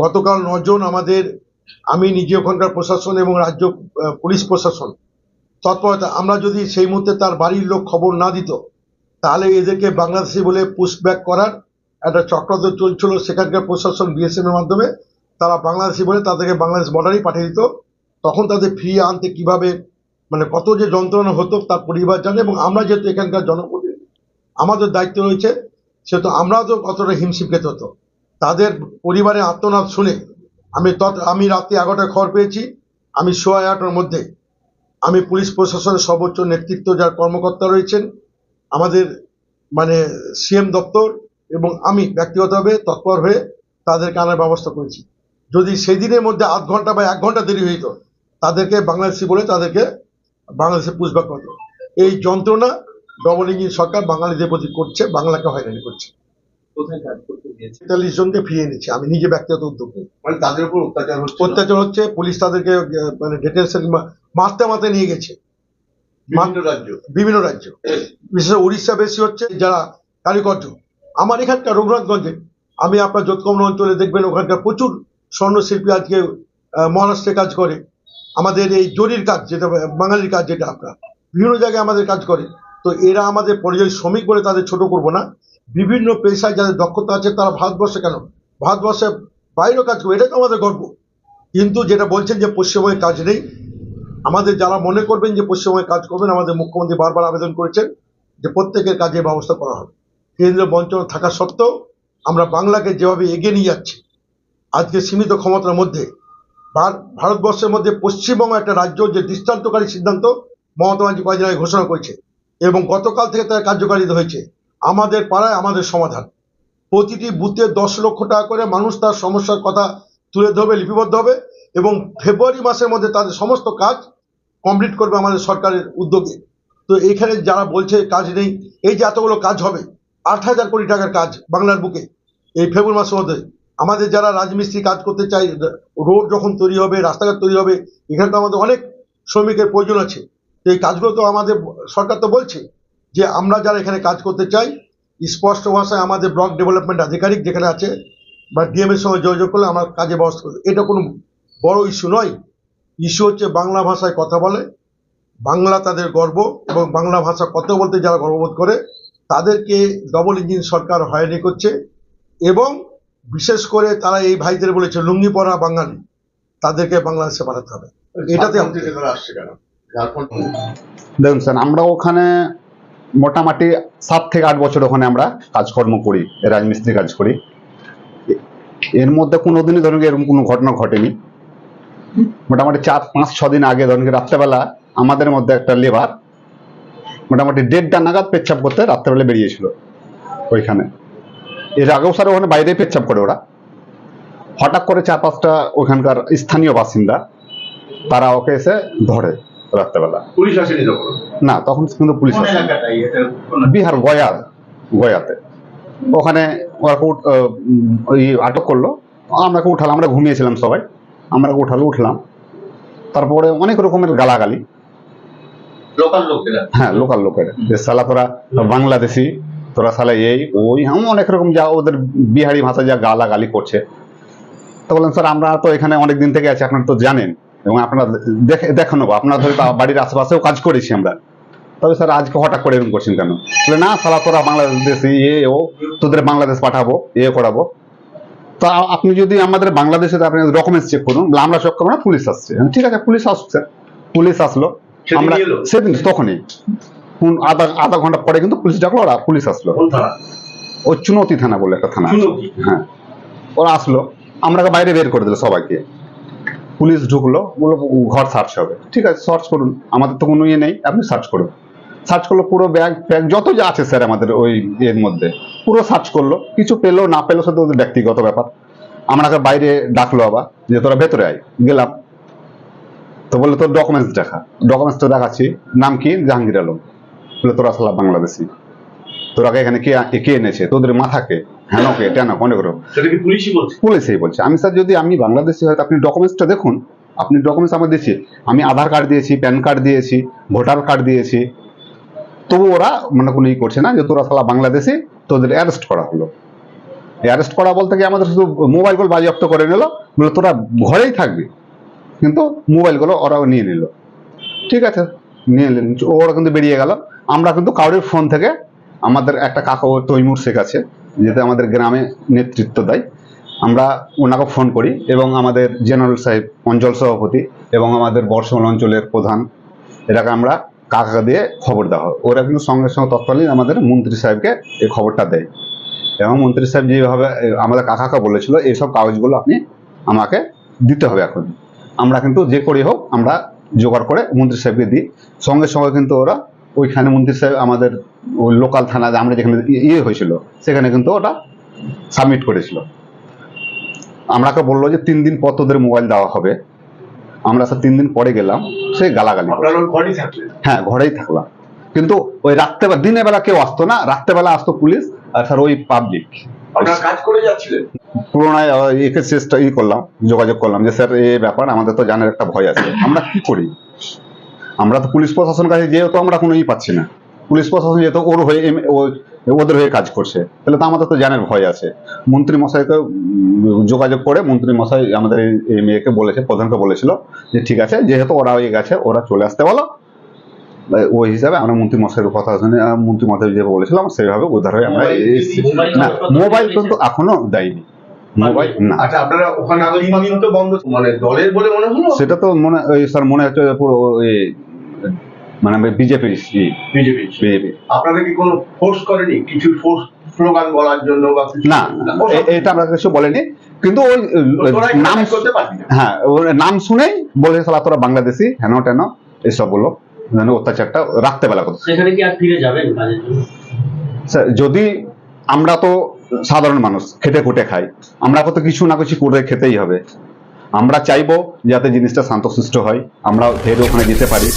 গতকাল নজন আমাদের, আমি নিজে ওখানকার প্রশাসন এবং রাজ্য পুলিশ প্রশাসন। তৎপরতা, আমরা যদি সেই মুহূর্তে তার বাড়ির লোক খবর না দিত, তাহলে এদেরকে বাংলাদেশি বলে পুশব্যাক করার একটা চক্রান্ত চলছিল সেখানকার প্রশাসন বিএসএফ এর মাধ্যমে। তারা বাংলাদেশি বলে তাদেরকে বাংলাদেশ বর্ডারেই পাঠিয়ে দিত। তখন তাদের ফিরিয়ে আনতে কীভাবে মানে কত যে যন্ত্রণা হতো তার পরিবার জানে এবং আমরা যেহেতু এখানকার জনপ্রতিনিধি, আমাদের দায়িত্ব রয়েছে, সেহেতু আমরাও তো কতটা হিমশিম খেতে হতো। তাদের পরিবারের আত্মনাদ শুনে আমি তৎ, আমি রাত্রি এগারোটায় খবর পেয়েছি। আমি সোয়া এগারোটার মধ্যে আমি পুলিশ প্রশাসনের সর্বোচ্চ নেতৃত্ব যার কর্মকর্তা রয়েছেন, আমাদের মানে সিএম দপ্তর এবং আমি ব্যক্তিগতভাবে তৎপর হয়ে তাদেরকে আনার ব্যবস্থা করেছি। যদি সেই দিনের মধ্যে আধ ঘণ্টা বা এক ঘণ্টা দেরি হইত, তাদেরকে বাংলাদেশি বলে তাদেরকে বাংলাদেশে পুষবাক করতো। এই যন্ত্রণা ডবল ইঞ্জিন সরকার বাঙালিদের প্রতি করছে, বাংলাকে হয়রানি করছে। কোথায় কাজ করতে গিয়েছে? তেতাল্লিশ জনকে ফিরিয়ে নিচ্ছে আমি নিজে ব্যক্তিগত উদ্যোগ নিয়ে মানে তাদের উপর অত্যাচার হচ্ছে? অত্যাচার হচ্ছে পুলিশ তাদেরকে মানে ডিটেনশন মারতে মারতে নিয়ে গেছে। বিভিন্ন রাজ্য? বিভিন্ন রাজ্য। বিশেষ উড়িষ্যা বেশি হচ্ছে যারা কারিগর্য। আমার এখানকার রঘুনাথগঞ্জে আমি আপনার যোতকমন অঞ্চলে দেখবেন ওখানকার প্রচুর স্বর্ণশিল্পী আজকে মহারাষ্ট্রে কাজ করে। আমাদের এই জরির কাজ যেটা বাঙালির কাজ যেটা আপনার বিভিন্ন জায়গায় আমাদের কাজ করে। তো এরা আমাদের পরিযায়ী শ্রমিক বলে তাদের ছোট করব না। বিভিন্ন পেশায় যাদের দক্ষতা আছে, তারা ভারতবর্ষে কেন? ভারতবর্ষে বাইরেও কাজ করবে এটা তো আমাদের গর্ব। কিন্তু যেটা বলছেন যে পশ্চিমবঙ্গে কাজ নেই, আমাদের যারা মনে করবেন যে পশ্চিমবঙ্গে কাজ করবেন, আমাদের মুখ্যমন্ত্রী বারবার আবেদন করেছেন যে প্রত্যেকের কাজে ব্যবস্থা করা হবে। কেন্দ্রীয় বঞ্চনা থাকা সত্ত্বেও আমরা বাংলাকে যেভাবে এগিয়ে নিয়ে যাচ্ছি, আজকে সীমিত ক্ষমতার মধ্যে ভারতবর্ষের মধ্যে পশ্চিমবঙ্গ একটা রাজ্য যে দৃষ্টান্তকারী সিদ্ধান্ত মমতা কয়েকদিন ঘোষণা করেছে এবং গতকাল থেকে তার কার্যকারিত হয়েছে। আমাদের পাড়ায় আমাদের সমাধান। প্রতিটি বুথে দশ লক্ষ টাকা করে মানুষ তার সমস্যার কথা তুলে ধরবে, লিপিবদ্ধ হবে এবং ফেব্রুয়ারি মাসের মধ্যে তাদের সমস্ত কাজ কমপ্লিট করবে আমাদের সরকারের উদ্যোগে। তো এখানে যারা বলছে কাজ নেই, এই যে এতগুলো কাজ হবে, আট হাজার কোটি টাকার কাজ বাংলার বুকে এই ফেব্রুয়ারি মাসের মধ্যে। আমাদের যারা রাজমিস্ত্রি কাজ করতে চাই রোড যখন তৈরি হবে, রাস্তাঘাট তৈরি হবে, এখানে তো আমাদের অনেক শ্রমিকের প্রয়োজন আছে। তো এই কাজগুলো তো আমাদের সরকার তো বলছে যে আমরা যারা এখানে কাজ করতে চাই স্পষ্ট ভাষায় আমাদের ব্লক ডেভেলপমেন্ট আধিকারিক যেখানে আছে বা ডিএম এর সঙ্গে যোগাযোগ করলে আমরা কাজে ব্যবস্থা করব। এটা কোনো বড় ইস্যু নয়। ইস্যু হচ্ছে বাংলা ভাষায় কথা বলে বাংলা তাদের গর্ব এবং বাংলা ভাষা কথা বলতে যারা গর্ববোধ করে তাদেরকে ডবল ইঞ্জিন সরকার হয়রানি করছে এবং বিশেষ করে তারা এই ভাইদের বলেছে লুঙ্গি পরা বাঙালি তাদেরকে বাংলাদেশে পাঠাতে হবে। এটাতে আসছে কেন? দেখুন স্যার আমরা ওখানে মোটামুটি সাত থেকে আট বছর ওখানে আমরা কাজকর্ম করি, রাজমিস্ত্রি কাজ করি। এর মধ্যে কোনোদিনই ধরুন এরকম কোনো ঘটনা ঘটেনি। মোটামুটি চার, পাঁচ, ছ দিন আগে ধরুন রাত্রেবেলা আমাদের মধ্যে একটা লেবার মোটামুটি দেড়টা নাগাদ পেচ্ছাপ করতে রাত্রেবেলা বেরিয়েছিল ওইখানে। এর আগেও স্যার ওখানে বাইরে পেচ্ছাপ করে ওরা। হঠাৎ করে চার পাঁচটা ওখানকার স্থানীয় বাসিন্দা, তারা ওকে এসে ধরে রাত্রেবেলা। পুলিশ আসেনি তখন? না তখন কিন্তু পুলিশ বিহার গয়া গয়াতে। ওখানে ওরা আটক করল। আমরাকে উঠালাম আমরা ঘুমিয়েছিলাম সবাই। আমরা উঠালো উঠলাম। তারপরে অনেক রকমের গালাগালি। লোকাল লোকেরা? হ্যাঁ লোকাল লোকের। যে সালা তোরা বাংলাদেশি তোরা সালা এই ওই এমন অনেক রকম যা ওদের বিহারি ভাষা যা গালাগালি করছে। তো বললাম স্যার আমরা তো এখানে অনেক দিন থেকে আছি আপনারা তো জানেন। এবং আপনারা দেখে নেব। আপনার ধরে বাড়ির আশেপাশেও কাজ করেছি আমরা। তবে স্যার আজকে হঠাৎ করে এরকম করছেন কেন? বলে না সালা তোরা বাংলাদেশি এ ও তোদের বাংলাদেশ পাঠাবো এ করাবো। তা আপনি যদি আমাদের বাংলাদেশে আপনি ডকুমেন্টস চেক করুন আমরা চেক করব না পুলিশ আসছে। ঠিক আছে পুলিশ আসুক স্যার। পুলিশ আসলো। আমরা সেদিন তখনই। আধা আধা ঘণ্টা পরে কিন্তু পুলিশ ডাকলো ওরা পুলিশ আসলো। ও চুনতি থানা বলে একটা থানা হ্যাঁ। ওরা আসলো। আমরা বাইরে বের করে দিল সবাইকে। পুলিশ ঢুকলো, বলল, ঘর সার্চ হবে। ঠিক আছে সার্চ করুন। আমাদের তো কোনো ইয়ে নেই, আপনি সার্চ করুন। সার্চ করল, পুরো ব্যাগ ফ্যাগ যত যা আছে স্যার আমাদের ওই এর মধ্যে, পুরো সার্চ করল। কিছু পেল, না পেল সেটা ওদের ব্যক্তিগত ব্যাপার। আমাকে বাইরে ডাকলো আবার, যে তোরা ভেতরে আয়। গেলাম। তো বলল, তোর ডকুমেন্টস দেখা। ডকুমেন্টস তো দেখাচ্ছি। নাম কি? জাহাঙ্গীর আলম। বলে তোরা সালা বাংলাদেশি। তোরাকে এখানে কে কে এনেছে? তোদের মাথাকে হ্যানকে টেন অনেক রকম সেটা কি পুলিশই বলছে? পুলিশই বলছে। আমি স্যার যদি আমি বাংলাদেশি হয় আপনি ডকুমেন্টসটা দেখুন। আপনি ডকুমেন্টস আমার দিয়েছি আমি আধার কার্ড দিয়েছি প্যান কার্ড দিয়েছি ভোটার কার্ড দিয়েছি। তবু ওরা মানে কোনো ই করছে না যে তোরা সালা বাংলাদেশি তোদের অ্যারেস্ট করা হলো। অ্যারেস্ট করা বলতে কি আমাদের শুধু মোবাইলগুলো বাজেয়াপ্ত করে নিল বলে তোরা ঘরেই থাকবি। কিন্তু মোবাইলগুলো ওরাও নিয়ে নিল। ঠিক আছে নিয়ে নিলেন ওরা কিন্তু বেরিয়ে গেল। আমরা কিন্তু কাউরের ফোন থেকে আমাদের একটা কাকা তৈমুর শেখ আছে যেটা আমাদের গ্রামে নেতৃত্ব দেয়। আমরা ওনাকে ফোন করি এবং আমাদের জেনারেল সাহেব, অঞ্চল সভাপতি এবং আমাদের বর্ষমান অঞ্চলের প্রধান, এটাকে আমরা কাকা দিয়ে খবর দেওয়া হয়। ওরা কিন্তু সঙ্গে সঙ্গে তৎকালীন আমাদের মন্ত্রী সাহেবকে এই খবরটা দেয়। এবং মন্ত্রী সাহেব যেভাবে আমাদের কাকাকে বলেছিল, এইসব কাগজগুলো আপনি আমাকে দিতে হবে এখন। আমরা কিন্তু যে করি হোক, আমরা জোগাড় করে মন্ত্রী সাহেবকে দিই। সঙ্গে সঙ্গে কিন্তু ওরা ওইখানে মন্ত্রী সাহেব আমাদের ওই লোকাল থানা আমরা যেখানে ইয়ে হয়েছিল সেখানে কিন্তু ওটা সাবমিট করেছিল। আমরাকে বলল যে তিন দিন পর তোদের মোবাইল দেওয়া হবে। আমরা স্যার তিন দিন পরে গেলাম সেই গালাগালি হ্যাঁ ঘরেই থাকলাম। কিন্তু ওই রাত্রেবেলা দিনের বেলা কেউ আসতো না রাত্রেবেলা আসতো পুলিশ আর স্যার ওই পাবলিক পুরোনায় একে চেষ্টা ই করলাম যোগাযোগ করলাম যে স্যার এই ব্যাপার আমাদের তো জানার একটা ভয় আছে আমরা কি করি? আমরা তো পুলিশ প্রশাসন কাছে যেহেতু আমরা কোনো ই পাচ্ছি না। পুলিশ প্রশাসন যেহেতু ওর হয়ে ওদের হয়ে কাজ করছে তাহলে তো আমাদের তো জানার ভয় আছে। মন্ত্রী মশাইকে যোগাযোগ করে মন্ত্রী মশাই আমাদের এই- মেয়েকে বলেছে প্রধানকে বলেছিল যে ঠিক আছে যেহেতু ওরা হয়ে গেছে ওরা চলে আসতে বলো। ওই হিসাবে আমরা মন্ত্রী মশাইয়ের কথা শুনে মন্ত্রী মশাই যেভাবে বলেছিলাম সেইভাবে উদ্ধার হয়ে আমরা। না মোবাইল কিন্তু এখনও দেয়নি। আচ্ছা আপনারা ওখানে তো বন্ধ মানে দলের বলে মনে হলো? সেটা তো মনে স্যার মনে হচ্ছে পুরো মানে বিজেপির বিজেপি। বিজেপি। আপনারা কি কোনো ফোর্স করেনি? কিছু ফোর্স স্লোগান বলার জন্য বা না এটা আমরা কিছু বলেনি। কিন্তু ওই নাম করতে হ্যাঁ ওর নাম শুনেই বলে সালা তোরা বাংলাদেশি হেন টেন এইসব বলো। মানে অত্যাচারটা রাত্রেবেলা করতো। সেখানে কি আর ফিরে যাবেন কাজের জন্য? স্যার, যদি আমরা তো সাধারণ মানুষ, খেটে খুটে খায় আমরা কত কিছু না কিছু করে খেতেই হবে। আমরা চাইব যাতে জিনিসটা শান্তশিষ্ট হয়। আমরা ফের ওখানে যেতে পারি।